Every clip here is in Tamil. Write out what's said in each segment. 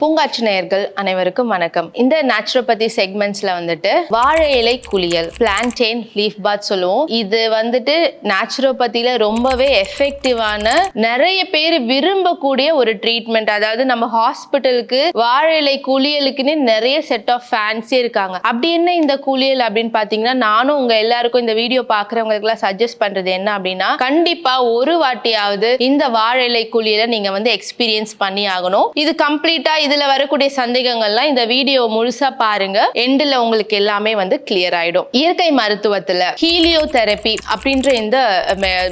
பூங்காற்று நேயர்கள் அனைவருக்கும் வணக்கம். இந்த நேச்சுரோபதி செக்மெண்ட்ஸ்ல வந்துட்டு வாழை இலை குளியல் பிளான்டெயின் லீஃப் பாத் சொல்லுவோம். இது வந்துட்டு நேச்சுரோபதியில ரொம்பவே எஃபெக்டிவான நிறைய பேர் விரும்பக்கூடிய ஒரு ட்ரீட்மெண்ட் அதாவது நம்ம ஹாஸ்பிட்டலுக்கு வாழை இலை குளியலுக்குன்னு நிறைய செட் ஆஃப் ஃபேன்ஸே இருக்காங்க. அப்படி என்ன இந்த குளியல் அப்படின்னு பாத்தீங்கன்னா நானும் உங்க எல்லாருக்கும் இந்த வீடியோ பாக்குறவங்களுக்கு எல்லாம் சஜஸ்ட் பண்றது என்ன அப்படின்னா கண்டிப்பா ஒரு வாட்டியாவது இந்த வாழை இலை குளியலை நீங்க வந்து எக்ஸ்பீரியன்ஸ் பண்ணி ஆகணும். இது கம்ப்ளீட்டா இதுல வரக்கூடிய சந்தேகங்கள்லாம் இந்த வீடியோ முழுசா பாருங்க. எண்டில் உங்களுக்கு எல்லாமே வந்து கிளியர் ஆயிடும். இயற்கை மருத்துவத்துல ஹீலியோ தெரப்பி அப்படின்ற இந்த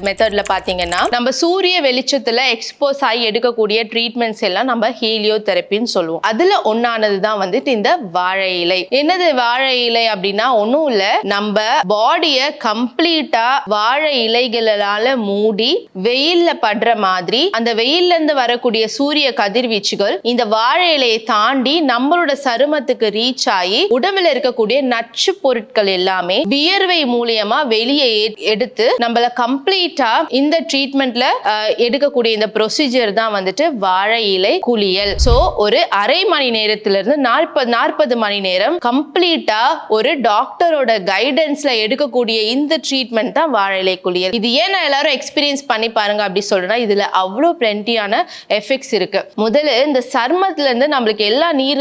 மெத்தட்ல பாத்தீங்கன்னா நம்ம சூரிய வெளிச்சத்துல எக்ஸ்போஸ் ஆகி எடுக்கக்கூடிய ட்ரீட்மெண்ட்ஸ் எல்லாம் நம்ம ஹீலியோ தெரப்பின்னு சொல்லுவோம். அதுல ஒன்றானது தான் வந்துட்டு இந்த வாழை இலை. என்னது வாழை இலை அப்படின்னா ஒன்றும் இல்ல. நம்ம பாடிய கம்ப்ளீட்டா வாழை இலைகளால மூடி வெயில்ல படுற மாதிரி அந்த வெயில்ல இருந்து வரக்கூடிய சூரிய கதிர்வீச்சுகள் இந்த வாழை இலையை தாண்டி நம்மளோட சருமத்துக்கு ரீச் ஆகி உடம்புல இருக்கக்கூடிய நச்சு பொருட்கள் எல்லாமே வியர்வை மூலியமா வெளியே எடுத்து நம்மள கம்ப்ளீட்டா இந்த ட்ரீட்மெண்ட்ல எடுக்கக்கூடிய இந்த ப்ரொசீஜர் தான் வந்துட்டு வாழை இலை குளியல். சோ ஒரு அரை மணி நேரத்துல இருந்து நாற்பது நாற்பது மணி நேரம் கம்ப்ளீட்டா ஒரு டாக்டரோட கைடன்ஸ்ல எடுக்கக்கூடிய இந்த ட்ரீட்மெண்ட் தான் வாழை இலை குளியல். இது ஏன் நான் எல்லாரும் எக்ஸ்பீரியன்ஸ் பண்ணி பாருங்க அப்படி சொல்றேன்னா இதுல அவ்வளோ பிளென்டியான எஃபெக்ட்ஸ் இருக்கு. முதல்ல இந்த சர்மத்துல இருந்து நம்மளுக்கு எல்லா நீர்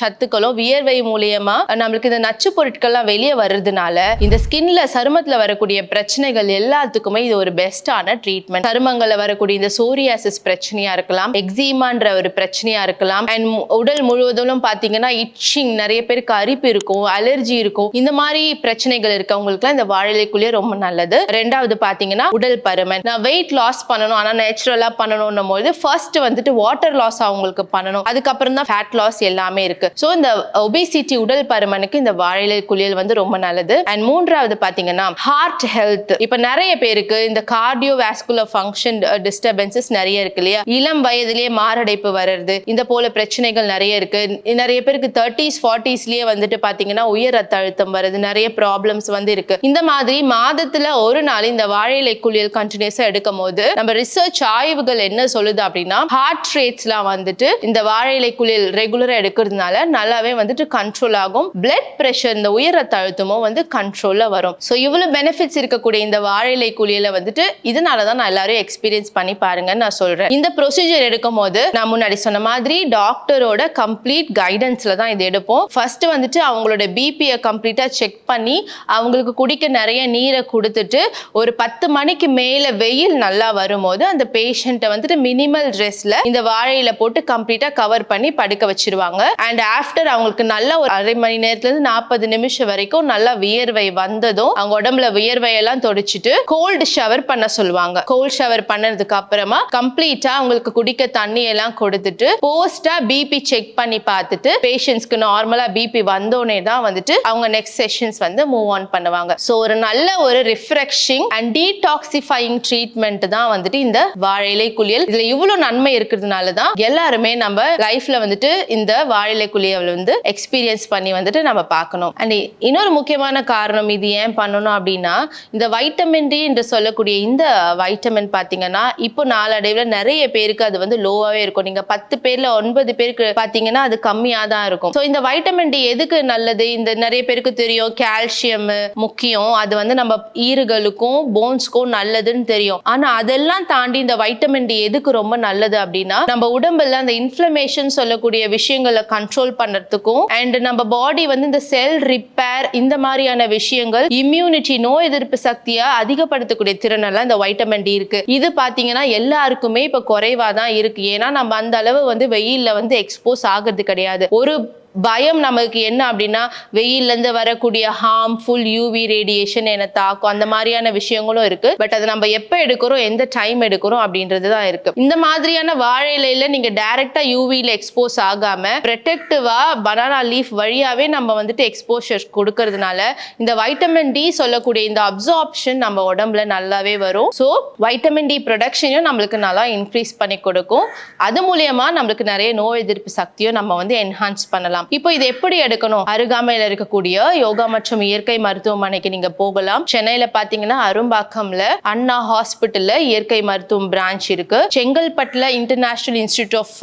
சத்துக்களும் வியர்வை மூலியமா நம்மளுக்கு இந்த நச்சு பொருட்கள்லாம் வெளியே வர்றதுனால இந்த ஸ்கின்ல சருமத்துல வரக்கூடிய பிரச்சனைகள் எல்லாத்துக்குமே இது ஒரு பெஸ்டான ட்ரீட்மெண்ட். சருமங்கள்ல வரக்கூடிய இந்த சோரியாசிஸ் பிரச்சனையா இருக்கலாம் எக்ஸிமான்ற ஒரு பிரச்சனையா இருக்கலாம் அண்ட் உடல் முழுவதும் பாத்தீங்கன்னா இச்சிங் நிறைய பேருக்கு அரிப்பு இருக்கும் அலர்ஜி இருக்கும் இந்த மாதிரி பிரச்சனைகள் இருக்கவங்களுக்குலாம் இந்த வாழைக்குள்ளேயே ரொம்ப நல்லது. ரெண்டாவது பாத்தீங்கன்னா உடல் பருமன். நான் வெயிட் லாஸ் பண்ணணும் ஆனா நேச்சுரலா பண்ணணும்னும் போது ஃபர்ஸ்ட் வந்துட்டு வாட்டர் லாஸ் அவங்களுக்கு பண்ணணும். அதுக்கப்புறம் தான் ஃபேட் லாஸ் எல்லாமே இருக்கு. ஸோ இந்த ஒபிசிட்டி உடல் பருமனுக்கு இந்த வாழை குளியல் வந்து ரொம்ப நல்லது. அண்ட் மூன்றாவது பாத்தீங்கன்னா ஹார்ட் ஹெல்த் இப்ப நிறைய பேருக்கு இந்த கார்டியோ வேஸ்குலர் ஃபங்க்ஷன் டிஸ்டர்பன்சஸ் நிறைய இருக்கு இல்லையா? இளம் வயதிலேயே மாரடைப்பு வர்றது இந்த போல பிரச்சனைகள் நிறைய இருக்கு. நிறைய பேருக்கு தேர்ட்டிஸ் ஃபார்ட்டிஸ்லயே வந்துட்டு பாத்தீங்கன்னா உயர் ரத்த அழுத்தம் வருது நிறைய ப்ராப்ளம்ஸ் வந்து இருக்கு. இந்த மாதிரி மாதத்துல ஒரு நாள் இந்த வாழை இலை குளியல் கண்டினியூஸா எடுக்கும் போது நம்ம ரிசர்ச் ஆய்வுகள் என்ன சொல்லுது அப்படின்னா ஹார்ட் ரேட்ஸ்லாம் வந்துட்டு இந்த வாழை இலை குளியல் ரெகுலராக எடுக்கிறதுனால நல்லாவே வந்துட்டு கண்ட்ரோல் ஆகும். பிளட் ப்ரெஷர் இந்த உயர் ரத்த அழுத்தமும் வந்து கண்ட்ரோலில் வரும். ஸோ இவ்வளோ பெனிஃபிட்ஸ் இருக்கக்கூடிய இந்த வாழை இலை குளியலை வந்துட்டு இதனால தான் நான் எல்லாரும் எக்ஸ்பீரியன்ஸ் பண்ணி பாருங்கன்னு நான் சொல்கிறேன் இந்த ப்ரொசீஜர் எடுக்கும் போது நான் முன்னாடி சொன்ன மாதிரி டாக்டரோட கம்ப்ளீட் கைடன்ஸில் தான் இது எடுப்போம். ஃபர்ஸ்ட் வந்துட்டு அவங்களோட பிபியை கம்ப்ளீட்டாக செக் பண்ணி அவங்களுக்கு குடிக்க நிறைய நீரை கொடுத்துட்டு ஒரு பத்து மணிக்கு மேலே வெயில் நல்லா வரும்போது அந்த பேஷண்ட்டை வந்துட்டு மினிமல் ட்ரெஸ்ஸில் இந்த வாழையில போட்டு கம்ப்ளீட்டாக கவர் பண்ணி படுக்க வச்சிருவாங்க. அண்ட் ஆஃப்டர் அவங்களுக்கு நல்ல ஒரு அரை மணி நேரத்துல இருந்து நாற்பது நிமிஷம் வரைக்கும் நல்லா வியர்வை வந்ததும் அவங்க உடம்புல வியர்வையெல்லாம் தொடச்சிட்டு கோல்டு ஷவர் பண்ண சொல்லுவாங்க. கோல்ட் ஷவர் பண்ணதுக்கு அப்புறமா கம்ப்ளீட்டா அவங்களுக்கு குடிக்க தண்ணி எல்லாம் கொடுத்துட்டு போஸ்டா பிபி செக் பண்ணி பார்த்துட்டு பேஷண்ட்ஸ்க்கு நார்மலா பிபி வந்தோடனே தான் வந்துட்டு அவங்க நெக்ஸ்ட் செஷன்ஸ் வந்து மூவ் ஆன் பண்ணுவாங்க. ஸோ ஒரு நல்ல ஒரு ரிஃப்ரெஷிங் அண்ட் டீடாக்சிஃபைங் ட்ரீட்மெண்ட் தான் வந்துட்டு இந்த வாழையிலை குளியல். இதுல இவ்வளவு நன்மை இருக்கிறதுனால தான் எல்லாருமே நம்ம லைஃப்ல வந்துட்டு இந்த வாழையிலை குழியை வந்து எக்ஸ்பீரியன்ஸ் பண்ணி வந்துட்டு நம்ம பார்க்கணும். அண்ட் இன்னொரு முக்கியமான காரணம் இது ஏன் பண்ணணும் அப்படின்னா இந்த வைட்டமின் டி என்று சொல்லக்கூடிய இந்த வைட்டமின் பார்த்தீங்கன்னா இப்போ நாளடைவில் நிறைய பேருக்கு அது வந்து லோவாகவே இருக்கும். நீங்கள் பத்து பேரில் ஒன்பது பேருக்கு பார்த்தீங்கன்னா அது கம்மியாக தான் இருக்கும். ஸோ இந்த வைட்டமின் டி எதுக்கு நல்லது? இந்த நிறைய பேருக்கு தெரியும் கால்சியம் முக்கியம். அது வந்து நம்ம ஈறுகளுக்கும் போன்ஸ்க்கும் நல்லதுன்னு தெரியும். ஆனால் அதெல்லாம் தாண்டி இந்த வைட்டமின் டி எதுக்கு ரொம்ப நல்லது அப்படின்னா நம்ம உடம்புல அந்த இன்ஃப்ளமேஷன் சொல்லக்கூடிய விஷயங்களை கண்ட்ரோல் பண்ணுறதுக்கும் அண்ட் நம்ம பாடி வந்து இந்த செல் ரிப்பேர் இந்த மாதிரியான விஷயங்கள் இம்யூனிட்டி நோய் எதிர்ப்பு சக்தியை அதிகப்படுத்தக்கூடிய திறன் எல்லாம் இந்த வைட்டமின் டி இருக்கு. இது பார்த்தீங்கன்னா எல்லாருக்குமே இப்போ குறைவா தான் இருக்கு. ஏன்னா நம்ம அந்த அளவு வந்து வெயிலில் வந்து எக்ஸ்போஸ் ஆகிறது கிடையாது. ஒரு பயம் நமக்கு என்ன அப்படின்னா வெயிலேருந்து வரக்கூடிய ஹார்ம்ஃபுல் யூவி ரேடியேஷன் என தாக்கும் அந்த மாதிரியான விஷயங்களும் இருக்கு. பட் அதை நம்ம எப்போ எடுக்கிறோம் எந்த டைம் எடுக்கிறோம் அப்படின்றது தான் இருக்கு. இந்த மாதிரியான வாழை இலையில நீங்க டைரக்டா யூவியில் எக்ஸ்போஸ் ஆகாம ப்ரொடெக்டிவா பனானா லீஃப் வழியாவே நம்ம வந்துட்டு எக்ஸ்போஷர் கொடுக்கறதுனால இந்த வைட்டமின் டி சொல்லக்கூடிய இந்த அப்சார்ப்ஷன் நம்ம உடம்புல நல்லாவே வரும். ஸோ வைட்டமின் டி ப்ரொடக்ஷனையும் நம்மளுக்கு நல்லா இன்க்ரீஸ் பண்ணி கொடுக்கும். அது மூலியமா நம்மளுக்கு நிறைய நோய் எதிர்ப்பு சக்தியும் நம்ம வந்து என்ஹான்ஸ் பண்ணலாம். எடுக்கலாம் இப்போ இது எப்படி எடுக்கணும்? அருகாமையில இருக்கக்கூடிய யோகா மற்றும் இயற்கை மருத்துவமனைக்கு நீங்க போகலாம். சென்னையில பாத்தீங்கன்னா அரும்பாக்கம்ல அண்ணா ஹாஸ்பிட்டல்ல இயற்கை மருத்துவம் பிரான்ச் இருக்கு. செங்கல்பட்டுல international institute of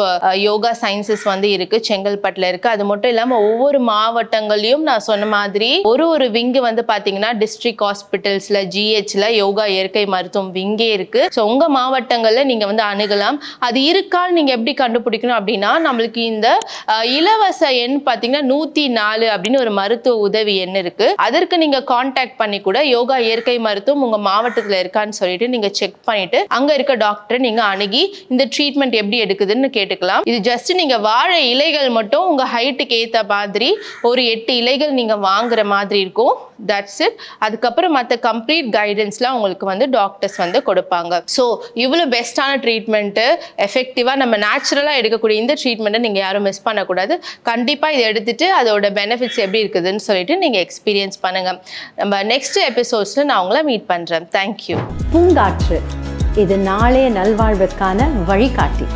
yoga sciences வந்து இருக்கு. செங்கல்பட்டுல இருக்கு. அது மட்டும் இல்லாம ஒவ்வொரு மாவட்டங்களையும் நான் சொன்ன மாதிரி ஒரு ஒரு விங்கு வந்து பாத்தீங்கன்னா டிஸ்ட்ரிக்ட் ஹாஸ்பிட்டல்ஸ்ல ஜிஹெச்ல யோகா இயற்கை மருத்துவம் விங்கே இருக்கு. ஸோ உங்க மாவட்டங்கள்ல நீங்க வந்து அணுகலாம். அது இருக்கான்னு நீங்க எப்படி கண்டுபிடிக்கணும் அப்படின்னா நம்மளுக்கு இந்த இலவச எண் பாத்தீங்கன்னா நூத்தி நாலு அப்படின்னு ஒரு மருத்துவ உதவி எண் இருக்கு. அதற்கு நீங்க காண்டாக்ட் பண்ணி கூட யோகா இயற்கை மருத்துவம் உங்க மாவட்டத்துல இருக்கான்னு சொல்லிட்டு நீங்க செக் பண்ணிட்டு அங்க இருக்க டாக்டரை நீங்க அணுகி இந்த ட்ரீட்மெண்ட் எப்படி எடுக்குதுன்னு கேட்டுக்கலாம். இது ஜஸ்ட் நீங்க வாழை இலைகள் மட்டும் உங்க ஹைட்டுக்கு ஏத்த மாதிரி ஒரு எட்டு இலைகள் நீங்க வாங்குற மாதிரி இருக்கும். தட்ஸ் இட் அதுக்கப்புறம் மற்ற கம்ப்ளீட் கைடன்ஸ்லாம் உங்களுக்கு வந்து டாக்டர்ஸ் வந்து கொடுப்பாங்க. ஸோ இவ்வளோ பெஸ்ட்டான ட்ரீட்மெண்ட்டு எஃபெக்டிவாக நம்ம நேச்சுரலாக எடுக்கக்கூடிய இந்த ட்ரீட்மெண்ட்டை நீங்கள் யாரும் மிஸ் பண்ணக்கூடாது. கண்டிப்பாக கண்டிப்பாக இதை எடுத்துட்டு அதோட பெனிஃபிட்ஸ் எப்படி இருக்குதுன்னு சொல்லிட்டு நீங்கள் எக்ஸ்பீரியன்ஸ் பண்ணுங்கள் நம்ம நெக்ஸ்ட் எபிசோட்ஸில் நான் உங்களை மீட் பண்ணுறேன் தேங்க்யூ பூங்காற்று. இது நாளைய நல்வாழ்வுக்கான வழிகாட்டி.